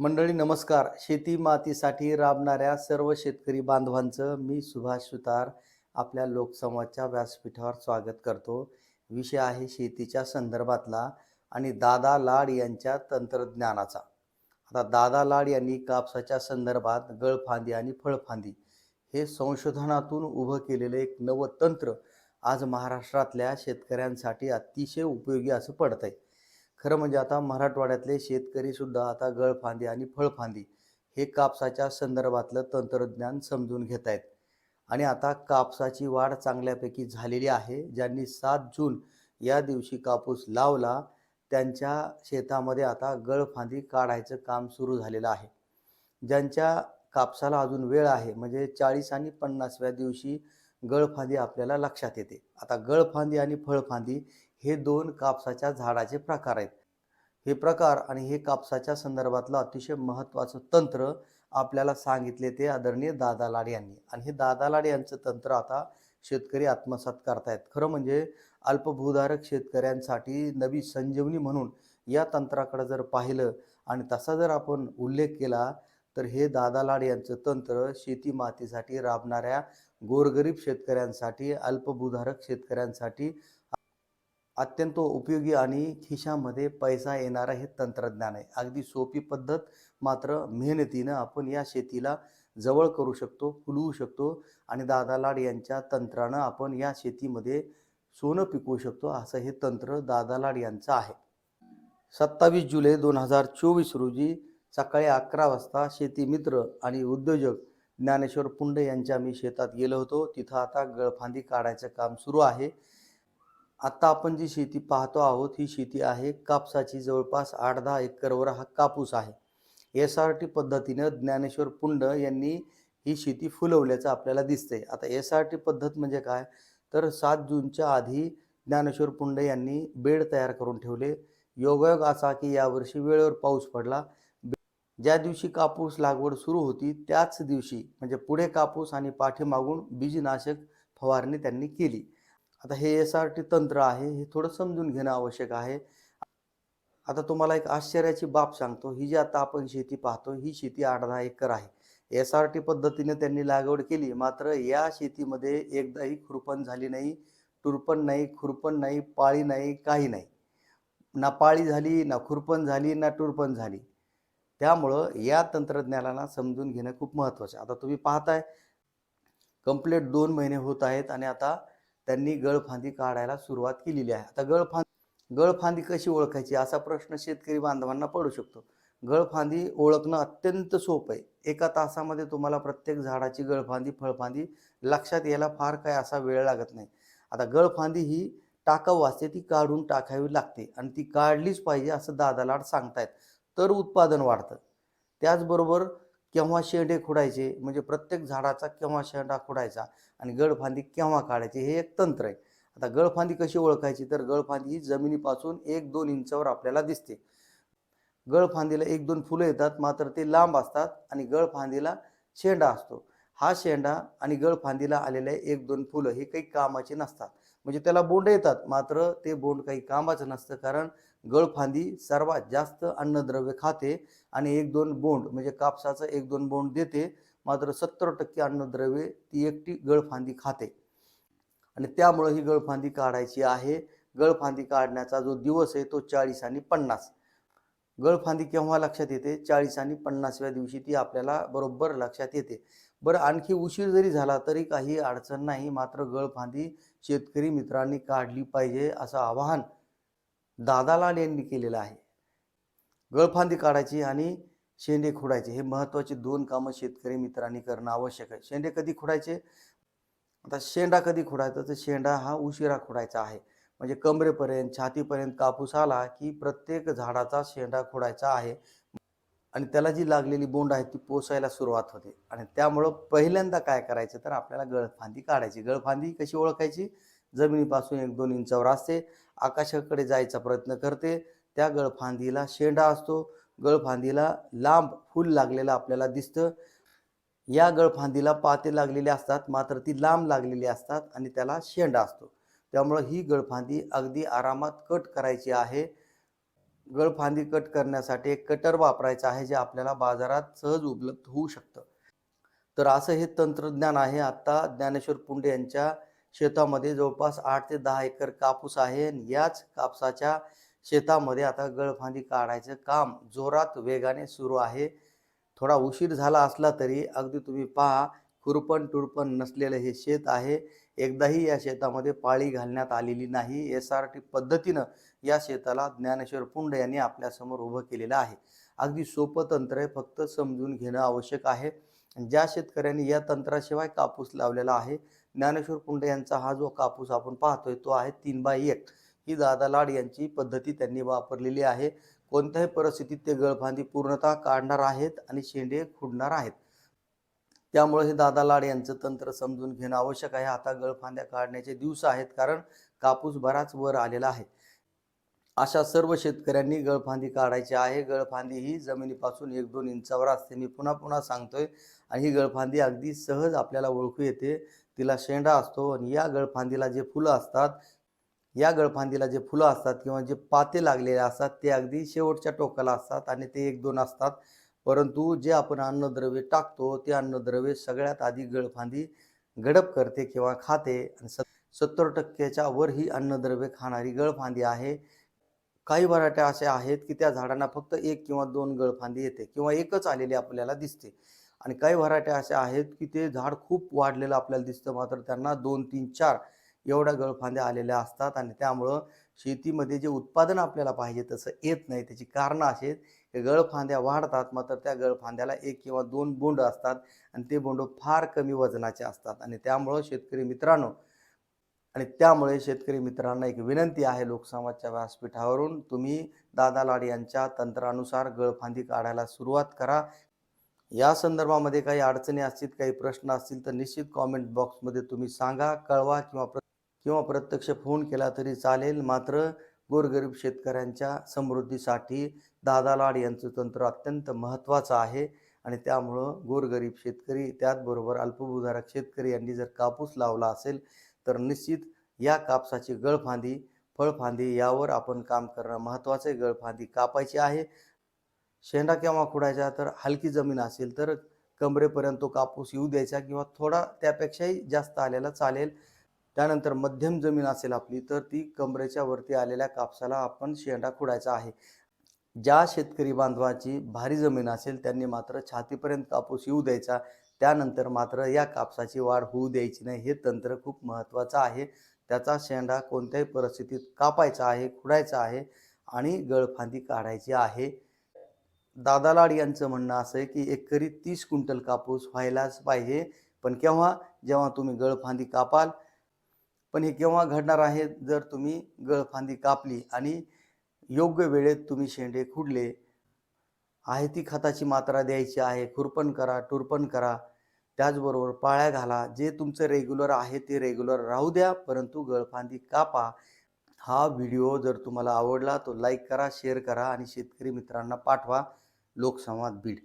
मंडळी नमस्कार. शेती मातीसाठी राबणाऱ्या सर्व शेतकरी बांधवांचं मी सुभाष सुतार आपल्या लोकसंवादच्या व्यासपीठावर स्वागत करतो. विषय आहे शेतीच्या संदर्भातला आणि दादा लाड यांच्या तंत्रज्ञानाचा. आता दादा लाड यांनी कापसाच्या संदर्भात गळफांदी आणि फळफांदी हे संशोधनातून उभं केलेलं एक नवं तंत्र आज महाराष्ट्रातल्या शेतकऱ्यांसाठी अतिशय उपयोगी असं पडतंय. आहे खरं म्हणजे आता मराठवाड्यातले शेतकरीसुद्धा आता गळफांदी आणि फळफांदी हे कापसाच्या संदर्भातलं तंत्रज्ञान समजून घेत आहेत आणि आता कापसाची वाढ चांगल्यापैकी झालेली आहे. ज्यांनी सात जून या दिवशी कापूस लावला त्यांच्या शेतामध्ये आता गळफांदी काढायचं काम सुरू झालेलं आहे. ज्यांच्या कापसाला अजून वेळ आहे म्हणजे चाळीस आणि पन्नासव्या दिवशी गळफांदी आपल्याला लक्षात येते. आता गळफांदी आणि फळफांदी हे दोन कापसाच्या झाडाचे प्रकार आहेत. हे प्रकार आणि हे कापसाच्या संदर्भातलं अतिशय महत्त्वाचं तंत्र आपल्याला सांगितले ते आदरणीय दादा लाड यांनी. आणि हे दादा लाड यांचं तंत्र आता शेतकरी आत्मसात करतायत. खरं म्हणजे अल्पभूधारक शेतकऱ्यांसाठी नवी संजीवनी म्हणून या तंत्राकडे जर पाहिलं आणि तसा जर आपण उल्लेख केला तर हे दादा लाड यांचं तंत्र शेती मातीसाठी राबणाऱ्या गोरगरीब शेतकऱ्यांसाठी अल्पभूधारक शेतकऱ्यांसाठी अत्यंत उपयोगी आणि खिशामध्ये पैसा येणारं हे तंत्रज्ञान आहे. अगदी सोपी पद्धत मात्र मेहनतीनं आपण या शेतीला जवळ करू शकतो फुलवू शकतो आणि दादा लाड यांच्या तंत्रानं आपण या शेतीमध्ये सोनं पिकवू शकतो असं हे तंत्र दादा लाड यांचं आहे. सत्तावीस जुलै दोन हजार चोवीस रोजी सकाळी अकरा वाजता शेतीमित्र आणि उद्योजक ज्ञानेश्वर पुंडे यांच्या मी शेतात गेलो होतो. तिथं आता गळफांदी काढायचं काम सुरू आहे. आत्ता आपण जी शेती पाहतो आहोत ही शेती आहे कापसाची. जवळपास आठ दहा एकरवर हा कापूस आहे. एस आर टी पद्धतीनं ज्ञानेश्वर पुंड यांनी ही शेती फुलवल्याचं आपल्याला दिसते आता एस आर टी पद्धत म्हणजे काय? तर सात जूनच्या आधी ज्ञानेश्वर पुंड यांनी बेड तयार करून ठेवले. योगायोग असा की यावर्षी वेळेवर पाऊस पडला. ज्या दिवशी कापूस लागवड सुरू होती त्याच दिवशी म्हणजे पुढे कापूस आणि पाठीमागून बीजनाशक फवारणी त्यांनी केली. आता हे एस आर टी तंत्र आहे हे थोडं समजून घेणं आवश्यक आहे. आता तुम्हाला एक आश्चर्याची बाब सांगतो. ही जी आता आपण शेती पाहतो ही शेती आठ दहा एकर आहे. एस आर टी पद्धतीने त्यांनी लागवड केली. मात्र या शेतीमध्ये एकदाही खुरपण झाली नाही टुरपण नाही खुरपण नाही पाळी नाही काही नाही. ना पाळी झाली ना खुरपण झाली ना टुरपण झाली. त्यामुळं या तंत्रज्ञानाला समजून घेणं खूप महत्त्वाचं आता तुम्ही पाहताय कंप्लीट दोन महिने होत आहेत आणि आता त्यांनी गळफांदी काढायला सुरुवात केलेली आहे. आता गळफांदी गळफांदी कशी ओळखायची? असा प्रश्न शेतकरी बांधवांना पडू शकतो. गळफांदी ओळखणं अत्यंत सोपं आहे. एका तासामध्ये तुम्हाला प्रत्येक झाडाची गळफांदी फळफांदी लक्षात यायला फार काय असा वेळ लागत नाही. आता गळफांदी ही टाकाऊ असते ती काढून टाकावी लागते आणि ती काढलीच पाहिजे असं दादालाड सांगतायत. तर उत्पादन वाढतं. त्याचबरोबर केव्हा शेंडे खुडायचे? म्हणजे प्रत्येक झाडाचा केव्हा शेंडा खुडायचा? आणि गळफांदी केव्हा काढायची? हे एक तंत्र आहे. आता गळफांदी कशी ओळखायची? तर गळफांदी ही जमिनीपासून एक दोन इंचावर आपल्याला दिसते. गळफांदीला एक दोन फुलं येतात मात्र ते लांब असतात आणि गळफांदीला शेंडा असतो. हा शेंडा आणि गळफांदीला आलेले एक दोन फुलं हे काही कामाचे नसतात. म्हणजे त्याला बोंड येतात मात्र ते बोंड काही कामाचं नसतं. कारण गळफांदी सर्वात जास्त अन्नद्रव्य खाते आणि एक दोन बोंड म्हणजे कापसाचं एक दोन बोंड देते मात्र सत्तर टक्के अन्नद्रव्ये ती एकटी गळफांदी खाते. आणि त्यामुळं ही गळफांदी काढायची आहे. गळफांदी काढण्याचा जो दिवस आहे तो चाळीस आणि पन्नास. गळफांदी केव्हा लक्षात येते? चाळीस आणि पन्नासव्या दिवशी ती आपल्याला बरोबर लक्षात येते. बरं आणखी उशीर जरी झाला तरी काही अडचण नाही. मात्र गळफांदी शेतकरी मित्रांनी काढली पाहिजे असं आवाहन दादालाल यांनी केलेलं आहे. गळफांदी काढायची आणि शेंडे खुडायचे हे महत्त्वाचे दोन कामं शेतकरी मित्रांनी करणं आवश्यक आहे. शेंडे कधी खुडायचे? आता शेंडा कधी खुडायचा? तर शेंडा हा उशिरा खुडायचा आहे. म्हणजे कमरेपर्यंत छातीपर्यंत कापूस आला की प्रत्येक झाडाचा शेंडा खुडायचा आहे. आणि त्याला जी लागलेली बोंड आहे ती पोसायला सुरुवात होते. आणि त्यामुळं पहिल्यांदा काय करायचं? तर आपल्याला गळफांदी काढायची. गळफांदी कशी ओळखायची? जमिनीपासून एक दोन इंचावर असते. आकाशाकडे जायचा प्रयत्न करते. त्या गळफांदीला शेंडा असतो. गळफांदीला लांब फूल लागलेलं आपल्याला दिसतं. या गळफांदीला पाते लागलेले असतात. मात्र ती लांब लागलेली असतात आणि त्याला शेंडा असतो. त्यामुळं ही गळफांदी अगदी आरामात कट करायची आहे. गळफांदी कट करण्यासाठी एक कटर वापरायचं आहे जे आपल्याला बाजारात सहज उपलब्ध होऊ शकतं. तर असं हे तंत्रज्ञान आहे. आत्ता ज्ञानेश्वर पुंडे यांच्या शेतामध्ये जवळपास आठ ते दहा एकर कापूस आहे. आणि याच कापसाच्या शेतामध्ये आता गळफांदी काढायचं काम जोरात वेगाने सुरू आहे. थोडा उशीर झाला असला तरी अगदी तुम्ही पहा खुरपण टुरपण नसलेलं हे शेत आहे. एकदाही या शेतामध्ये पाळी घालण्यात आलेली नाही. एस आर टी पद्धतीनं या शेताला ज्ञानेश्वर पुंड यांनी आपल्यासमोर उभं केलेलं आहे. अगदी सोपं तंत्र आहे फक्त समजून घेणं आवश्यक आहे. ज्या शेतकऱ्यांनी या तंत्राशिवाय कापूस लावलेला आहे ज्ञानेश्वर पुंडे यांचा हा जो कापूस आपण पाहतोय तो आहे तीन बाय एक. ही दादा लाड यांची पद्धती त्यांनी वापरलेली आहे. कोणत्याही परिस्थितीत ते गळफांदी पूर्णतः काढणार आहेत आणि शेंडे खुडणार आहेत. त्यामुळे हे दादा लाड यांचं तंत्र समजून घेणं आवश्यक आहे. आता गळफांद्या काढण्याचे दिवस आहेत कारण कापूस बराच वर आलेला आहे. अशा सर्व शेतकऱ्यांनी गळफांदी काढायची आहे. गळफांदी ही जमिनीपासून एक दोन इंचावर असते. मी पुन्हा पुन्हा सांगतोय आणि ही गळफांदी अगदी सहज आपल्याला ओळखू येते. तिला शेंडा असतो आणि या गळफांदीला जे फुलं असतात या गळफांदीला जे फुलं असतात किंवा जे पाते लागलेले असतात ते अगदी शेवटच्या टोकाला असतात आणि ते एक दोन असतात. परंतु जे आपण अन्नद्रव्य टाकतो ते अन्नद्रव्य सगळ्यात आधी गळफांदी गडप करते किंवा खाते आणि सत्तर टक्क्याच्या वर ही अन्नद्रव्य खाणारी गळफांदी आहे. काही व्हराट्या अशा आहेत की त्या झाडांना फक्त एक किंवा दोन गळफांदी येते किंवा एकच आलेली आपल्याला दिसते. आणि काही व्हरायट्या अशा आहेत की ते झाड खूप वाढलेलं आपल्याला दिसतं. मात्र त्यांना दोन तीन चार एवढ्या गळफांद्या आलेल्या असतात आणि त्यामुळं शेतीमध्ये जे उत्पादन आपल्याला पाहिजे तसं येत नाही. त्याची कारणं अशी आहेत की गळफांद्या वाढतात मात्र त्या गळफांद्याला एक किंवा दोन बोंड असतात आणि ते बोंड फार कमी वजनाचे असतात. आणि त्यामुळं शेतकरी मित्रांनो आणि त्यामुळे शेतकरी मित्रांना एक विनंती आहे लोकसमाजच्या व्यासपीठावरून तुम्ही दादा लाड यांच्या तंत्रानुसार गळफांदी काढायला सुरुवात करा. या संदर्भामध्ये काही अडचणी असतील काही प्रश्न असतील तर निश्चित कॉमेंट बॉक्समध्ये तुम्ही सांगा कळवा किंवा प्र किंवा प्रत्यक्ष फोन केला तरी चालेल. मात्र गोरगरीब शेतकऱ्यांच्या समृद्धीसाठी दादा लाड यांचं तंत्र अत्यंत महत्त्वाचं आहे आणि त्यामुळं गोरगरीब शेतकरी त्याचबरोबर अल्पभूधारक शेतकरी यांनी जर कापूस लावला असेल तर निश्चित या कापसाची गळफांदी फळफांदी यावर आपण काम करणं महत्त्वाचं आहे. गळफांदी कापायची आहे. शेंडा केव्हा खुडायचा तर हलकी जमीन असेल तर कमरेपर्यंत तो कापूस येऊ द्यायचा किंवा थोडा त्यापेक्षाही जास्त आलेला चालेल. त्यानंतर मध्यम जमीन असेल आपली तर ती कमरेच्या वरती आलेल्या कापसाला आपण शेंडा खुडायचा आहे. ज्या शेतकरी बांधवाची भारी जमीन असेल त्यांनी मात्र छातीपर्यंत कापूस येऊ द्यायचा. त्यानंतर मात्र या कापसाची वाढ होऊ द्यायची नाही हे तंत्र खूप महत्त्वाचं आहे. त्याचा शेंडा कोणत्याही परिस्थितीत कापायचा आहे खुडायचा आहे आणि गळफांदी काढायची आहे. दादा लाड यांचं म्हणणं असं आहे की एकरी तीस क्विंटल कापूस व्हायलाच पाहिजे. पण केव्हा? जेव्हा तुम्ही गळफांदी कापाल. पण हे केव्हा घडणार आहे? जर तुम्ही गळफांदी कापली आणि योग्य वेळेत तुम्ही शेंडे खुडले आहे ती खताची मात्रा द्यायची आहे खुरपण करा टुरपण करा. त्याचबरोबर पाळ्या घाला. जे तुमचं रेग्युलर आहे ते रेग्युलर राहू द्या परंतु गळफांदी कापा. हा व्हिडिओ जर तुम्हाला आवडला तो लाईक करा शेअर करा आणि शेतकरी मित्रांना पाठवा. लोकसंवाद बीड.